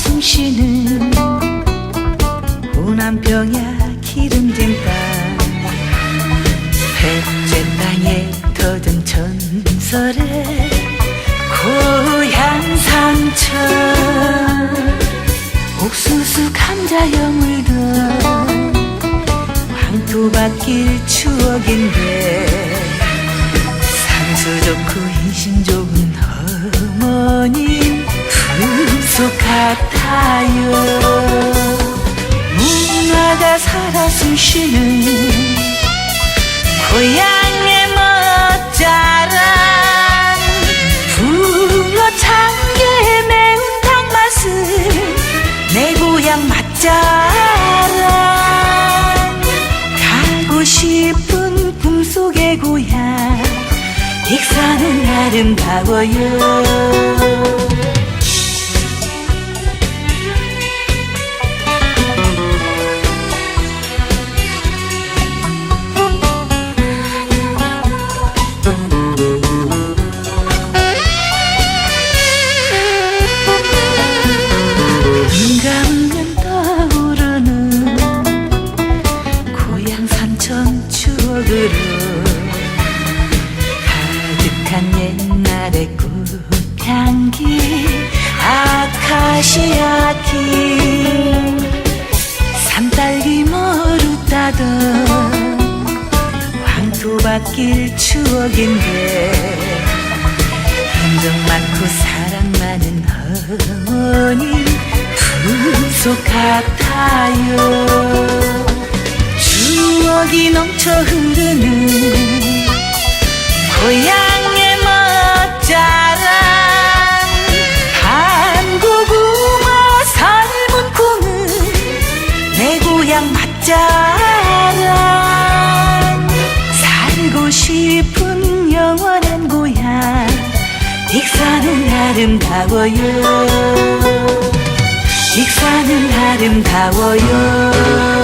숨 쉬는 호남병야 기름진 땅 백제 땅에 터든 전설의 고향 상처. 옥수수 감자여 물던 황토밭길 추억인데 산수 좋고 인심 좋은 같아요. 문화가 살아 숨쉬는 고향의 멋자랑 붕어 참깨 매운탕 맛은 내 고향 맛자랑 가고 싶은 꿈속의 고향 익산은 아름다워요 가득한 옛날의 꽃향기 아카시아키. 산딸기 머루 따던 황토밭길 추억인데 인정 많고 사랑 많은 어머님 품속 같아요. 추억이 넘쳐 흐르는 고향의 멋자랑 한국 우마 삶은 꿈은 내 고향 맛자 싶은 영원한 고향. 익산은 아름다워요. 익산은 아름다워요